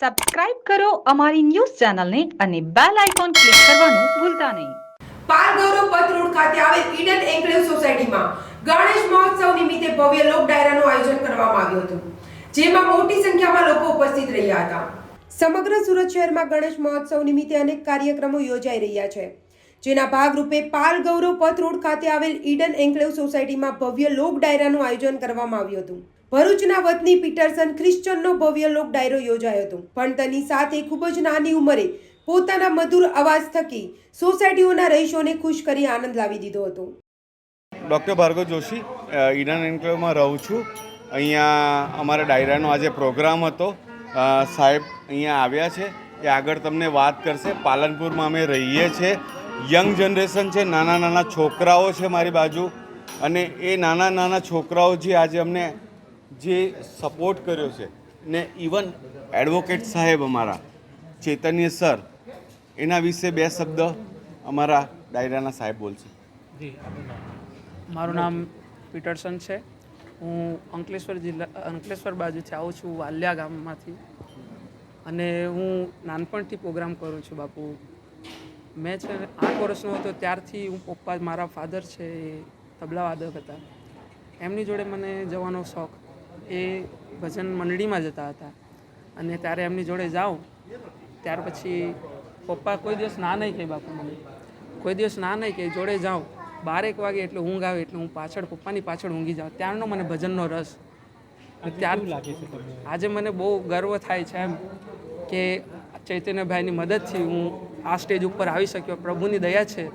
Subscribe કરો અમારી news ચેનલને અને બેલ આઇકોન ક્લિક કરવાનું ભૂલતા નહીં. પારગૌરવ ગૌરવ પથ રોડ ખાતે આવેલ ઈડન એન્કલેવ સોસાયટીમાં ગણેશ મહોત્સવ નિમિત્તે ભવ્ય લોક ડાયરાનું આયોજન કરવામાં આવ્યું હતું, જેમાં મોટી સંખ્યામાં લોકો ઉપસ્થિત રહ્યા હતા. સમગ્ર સુરત શહેરમાં ગણેશ મહોત્સવ નિમિત્તે અનેક કાર્યક્રમો યોજાઈ રહ્યા છે, જેના ભાગરૂપે પાલ ગૌરવ પથ રોડ ખાતે આવેલ ઈડન એન્કલેવ સોસાયટીમાં ભવ્ય લોક ડાયરાનું આયોજન કરવામાં આવ્યું હતું. ભરૂચના વતની પીટરસન ક્રિશ્ચનનો ભવ્ય લોક ડાયરો યોજાયો હતો. ભણતરની સાથે ખૂબ જ નાની ઉંમરે પોતાના મધુર અવાજ થકી સોસાયટીઓના રહીશોને ખુશ કરી આનંદ લાવી દીધો હતો. ડૉક્ટર ભાર્ગવ જોશી ઈડન એન્ક્લેવમાં રહું છું. અહીંયા અમારા ડાયરાનો આજે પ્રોગ્રામ હતો. સાહેબ અહીંયા આવ્યા છે એ આગળ તમને વાત કરશે. પાલનપુરમાં અમે રહીએ છીએ. યંગ જનરેશન છે, નાના નાના છોકરાઓ છે મારી બાજુ. અને એ નાના નાના છોકરાઓ જે આજે અમને જે સપોર્ટ કર્યો છે ને ઇવન એડવોકેટ સાહેબ અમારા, ચૈતન્ય સર, એના વિશે બે શબ્દ અમારા ડાયરાના સાહેબ બોલશે. મારું નામ પીટરસન છે. હું અંકલેશ્વર જિલ્લા, અંકલેશ્વર બાજુથી આવું છું, વાલિયા ગામમાંથી. અને હું નાનપણથી પ્રોગ્રામ કરું છું, બાપુ. મેં છે આઠ વર્ષનો હતો, ત્યારથી હું પપ્પા, મારા ફાધર છે, એ તબલાવાદક હતા. એમની જોડે મને જવાનો શોખ એ ભજન મંડળીમાં જતા હતા. અને ત્યારે એમની જોડે જાઉં ત્યાર પછી પપ્પા કોઈ દિવસ ના નહીં કહે બાપુ મને. કોઈ દિવસ ના નહીં કહે જોડે જાઉં. બારેક વાગે એટલે ઊંઘ આવે એટલે હું પાછળ પપ્પાની પાછળ ઊંઘી જાઉં. ત્યારનો મને ભજનનો રસ. ત્યાર લાગે આજે મને બહુ ગર્વ થાય છે એમ કે ચૈતન્યભાઈની મદદથી હું આ સ્ટેજ ઉપર આવી શક્યો. પ્રભુની દયા છે.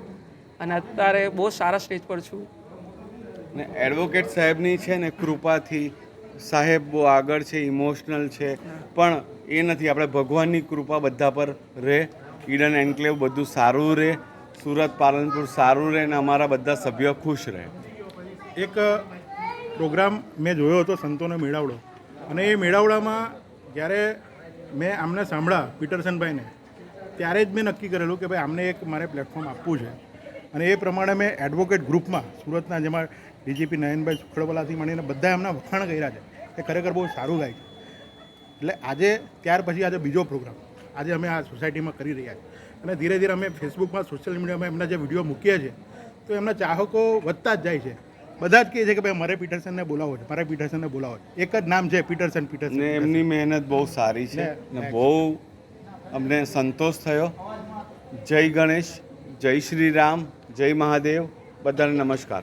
અને અત્યારે બહુ સારા સ્ટેજ પર છું. ને એડવોકેટ સાહેબની છે ને કૃપાથી સાહેબ બહુ આગળ છે ઇમોશનલ છે, પણ એ નથી. આપણે ભગવાનની કૃપા બધા પર રહે ઈડન એન્કલેવ બધું સારું રહે, સુરત, પાલનપુર સારું રહે અને અમારા બધા સભ્યો ખુશ રહે. એક પ્રોગ્રામ મેં જોયો હતો, સંતોનો મેળાવડો. અને એ મેળાવડામાં જ્યારે મેં આમને સાંભળ્યા પીટરસનભાઈને, ત્યારે જ મેં નક્કી કરેલું કે ભાઈ, આમને એક મારે પ્લેટફોર્મ આપવું છે. અને એ પ્રમાણે મેં એડવોકેટ ગ્રુપમાં સુરતના જેમાં ડીજીપી નયનભાઈ સુખડવાલાથી મળીને બધા એમના વખાણ કર્યા છે એ ખરેખર બહુ સારું ગાય છે. એટલે આજે ત્યાર પછી આજે બીજો પ્રોગ્રામ આજે અમે આ સોસાયટીમાં કરી રહ્યા છીએ. અને ધીરે ધીરે અમે ફેસબુકમાં સોશિયલ મીડિયામાં એમના જે વીડિયો મૂકીએ છીએ તો એમના ચાહકો વધતા જ જાય છે. બધા જ કહે છે કે ભાઈ મારે પીટરસનને બોલાવો છે મારે પીટરસનને બોલાવો છે. એક જ નામ છે પીટરસન પીટરસન એમની મહેનત બહુ સારી છે. ને- બહુ અમને સંતોષ થયો. જય ગણેશ જય શ્રી રામ જય મહાદેવ. બધાને નમસ્કાર.